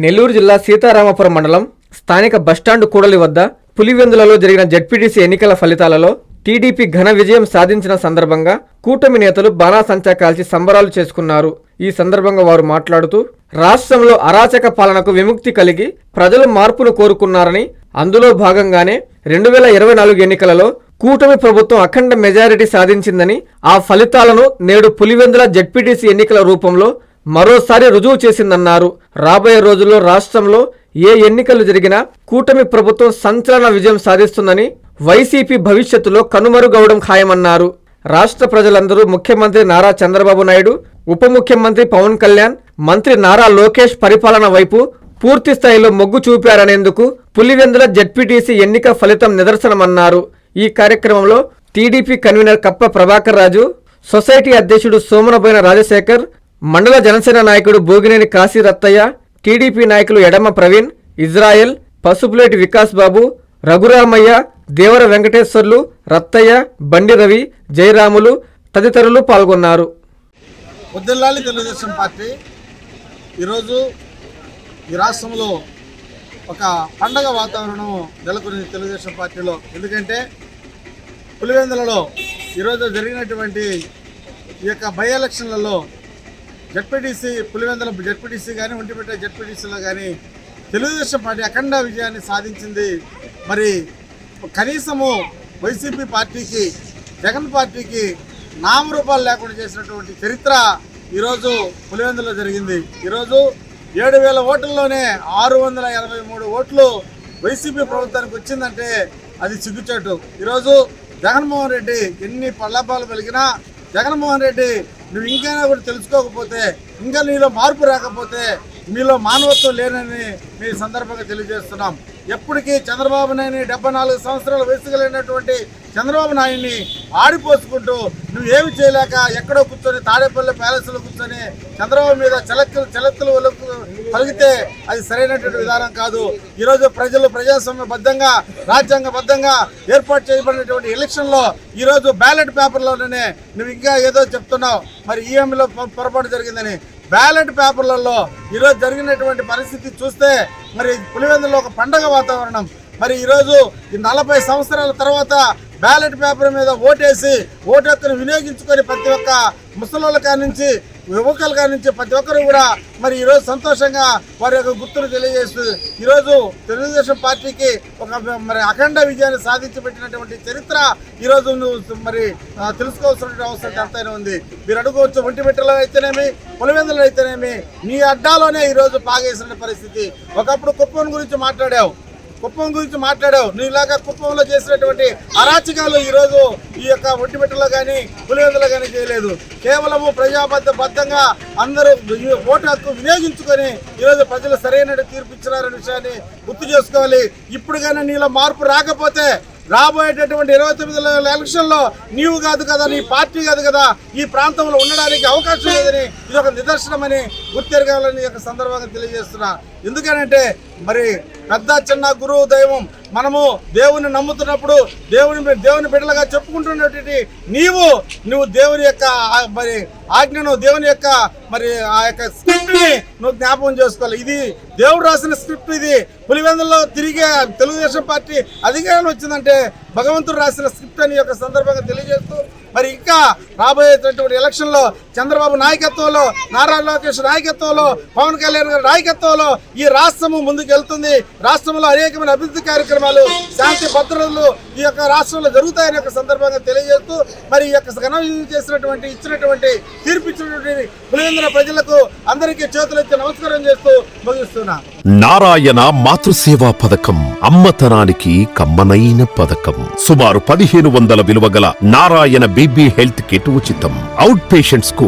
నెల్లూరు జిల్లా సీతారామపురం మండలం స్థానిక బస్టాండ్ కూడలి వద్ద పులివెందులలో జరిగిన జడ్పీటీసీ ఎన్నికల ఫలితాలలో టీడీపీ ఘన విజయం సాధించిన సందర్భంగా కూటమి నేతలు బాణాసంచా కాల్చి సంబరాలు చేసుకున్నారు. ఈ సందర్భంగా వారు మాట్లాడుతూ రాష్ట్రంలో అరాచక పాలనకు విముక్తి కలిగి ప్రజలు మార్పును కోరుకున్నారని అందులో భాగంగానే రెండు వేల ఇరవై నాలుగు ఎన్నికలలో కూటమి ప్రభుత్వం అఖండ మెజారిటీ సాధించిందని ఆ ఫలితాలను నేడు పులివెందుల జడ్పీటీసీ ఎన్నికల రూపంలో మరోసారి రుజువు చేసిందన్నారు. రాబోయే రోజుల్లో రాష్ట్రంలో ఏ ఎన్నికలు జరిగినా కూటమి ప్రభుత్వం సంచలన విజయం సాధిస్తుందని వైసీపీ భవిష్యత్తులో కనుమరుగవడం ఖాయమన్నారు. రాష్ట్ర ప్రజలందరూ ముఖ్యమంత్రి నారా చంద్రబాబు నాయుడు ఉప ముఖ్యమంత్రి పవన్ కళ్యాణ్ మంత్రి నారా లోకేష్ పరిపాలన వైపు పూర్తి స్థాయిలో మొగ్గు చూపారనేందుకు పులివెందుల జడ్పీటీసీ ఎన్నిక ఫలితం నిదర్శనమన్నారు. ఈ కార్యక్రమంలో టీడీపీ కన్వీనర్ కప్ప ప్రభాకర్ రాజు సొసైటీ అధ్యక్షుడు సోమనబోయిన రాజశేఖర్ మండల జనసేన నాయకుడు భోగినేని కాశీ రత్తయ్య టీడీపీ నాయకులు ఎడమ ప్రవీణ్ ఇజ్రాయెల్ పసుపులేటి వికాస్ బాబు రఘురామయ్య దేవర వెంకటేశ్వర్లు రత్తయ్య బండి రవి జయరాములు తదితరులు పాల్గొన్నారు. పొద్దుల్లాలి తెలుగుదేశం పార్టీ ఈరోజు ఈ రాష్ట్రంలో ఒక పండగ వాతావరణం నెలకొంది తెలుగుదేశం పార్టీలో. ఎందుకంటే పులివెందులలో ఈరోజు జరిగినటువంటి ఈ యొక్క బై ఎలక్షన్లలో జడ్పీటీసీ పులివెందుల జడ్పీటీసీ కానీ ఒంటిపేట జడ్పీటీసీలో కానీ తెలుగుదేశం పార్టీ అఖండ విజయాన్ని సాధించింది. మరి కనీసము వైసీపీ పార్టీకి జగన్ పార్టీకి నామరూపాలు లేకుండా చేసినటువంటి చరిత్ర ఈరోజు పులివెందులో జరిగింది. ఈరోజు ఏడు వేల ఓట్లలోనే ఆరు వందల ఎనభై మూడు ఓట్లు వైసీపీ ప్రభుత్వానికి వచ్చిందంటే అది సిగ్గుచేటు. ఈరోజు జగన్మోహన్ రెడ్డి ఎన్ని పల్లపాలు పలికినా జగన్మోహన్ రెడ్డి నువ్వు ఇంకైనా కూడా తెలుసుకోకపోతే ఇంకా నీలో మార్పు రాకపోతే మీలో మానవత్వం లేనని మీ సందర్భంగా తెలియజేస్తున్నాం. ఎప్పటికీ చంద్రబాబు నాయుని డెబ్బై నాలుగు సంవత్సరాల వయసు కలిగినటువంటి చంద్రబాబు నాయుడిని ఆడిపోసుకుంటూ నువ్వు ఏమి చేయలేక ఎక్కడో కూర్చొని తాడేపల్లి ప్యాలెస్లో కూర్చొని చంద్రబాబు మీద చలక్కలు చలక్కులు కలిగితే అది సరైనటువంటి విధానం కాదు. ఈరోజు ప్రజలు ప్రజాస్వామ్యబద్ధంగా రాజ్యాంగబద్ధంగా ఏర్పాటు చేయబడినటువంటి ఎలక్షన్లో ఈరోజు బ్యాలెట్ పేపర్లోనే నువ్వు ఇంకా ఏదో చెప్తున్నావు. మరి ఈఎంలో పొరపాటు జరిగిందని. బ్యాలెట్ పేపర్లలో ఈరోజు జరిగినటువంటి పరిస్థితి చూస్తే మరి పులివెందులో ఒక పండగ వాతావరణం. మరి ఈరోజు ఈ నలభై సంవత్సరాల తర్వాత బ్యాలెట్ పేపర్ మీద ఓటేసి ఓటు హక్కును వినియోగించుకొని ప్రతి ఒక్క ముసలి కాడి నుంచి యువకులుగా నుంచి ప్రతి ఒక్కరు కూడా మరి ఈరోజు సంతోషంగా వారి యొక్క గుర్తును తెలియజేస్తూ ఈరోజు తెలుగుదేశం పార్టీకి ఒక మరి అఖండ విజయాన్ని సాధించి పెట్టినటువంటి చరిత్ర ఈరోజు నువ్వు మరి తెలుసుకోవాల్సినటువంటి అవసరం ఎంతైనా ఉంది. మీరు అడుగువచ్చు ఒంటిమిట్టలో అయితేనేమి పులివెందులు అయితేనేమి నీ అడ్డాలోనే ఈరోజు పాగేసిన పరిస్థితి. ఒకప్పుడు కుప్పం గురించి మాట్లాడావు. కుప్పం గురించి మాట్లాడావు. నువ్వు ఇలాగా కుప్పంలో చేసినటువంటి అరాచకాలు ఈరోజు ఈ యొక్క ఒంటిమిట్టలో కానీ పులివెందులో కానీ చేయలేదు. కేవలము ప్రజాబద్ధ బద్ధంగా అందరూ ఈ ఓటు హక్కు వినియోగించుకొని ఈరోజు ప్రజలు సరైన తీర్పు ఇచ్చినారనే విషయాన్ని గుర్తు చేసుకోవాలి. ఇప్పుడు కానీ నీలో మార్పు రాకపోతే రాబోయేటటువంటి ఇరవై తొమ్మిది ఎలక్షన్లో నీవు కాదు కదా నీ పార్టీ కాదు కదా ఈ ప్రాంతంలో ఉండడానికి అవకాశం లేదని ఇది ఒక నిదర్శనమని గుర్తెరగాలని యొక్క సందర్భంగా తెలియజేస్తున్నా. ఎందుకనంటే మరి పెద్ద చిన్న గురువు దైవం మనము దేవుని నమ్ముతున్నప్పుడు దేవుని దేవుని బిడ్డలుగా చెప్పుకుంటున్నటువంటి నీవు నువ్వు దేవుని యొక్క మరి ఆజ్ఞను దేవుని యొక్క మరి ఆ యొక్క స్క్రిప్ట్ని నువ్వు జ్ఞాపకం చేసుకోవాలి. ఇది దేవుడు రాసిన స్క్రిప్ట్ ఇది. పులివెందుల్లో తిరిగి తెలుగుదేశం పార్టీ అధికారం వచ్చిందంటే భగవంతుడు రాసిన స్క్రిప్ట్ అని యొక్క సందర్భంగా తెలియజేస్తూ మరి ఇంకా రాబోయేటటువంటి ఎలక్షన్లో చంద్రబాబు నాయకత్వంలో నారా లోకేష్ నాయకత్వంలో పవన్ కళ్యాణ్ గారి నాయకత్వంలో ఈ రాష్ట్రము ముందుకెళ్తుంది. రాష్ట్రంలో అనేకమైన అభివృద్ధి కార్యక్రమాలు శాంతి భద్రతలు ఈ యొక్క రాష్ట్రంలో జరుగుతాయని యొక్క సందర్భంగా తెలియజేస్తూ మరి ఈ యొక్క ఘన చేసినటువంటి ఇచ్చినటువంటి తీర్పు ఇచ్చినటువంటి ప్రజలకు అందరికీ చేతులెత్తి నమస్కారం చేస్తూ ముగిస్తున్నా. నారాయణ మాతృసేవా పథకం అమ్మతనానికి కమ్మనైన పథకం. సుమారు పదిహేను వందల విలువ గల నారాయణ బీబీ హెల్త్ కిట్ ఉచితం. అవుట్ పేషెంట్స్కు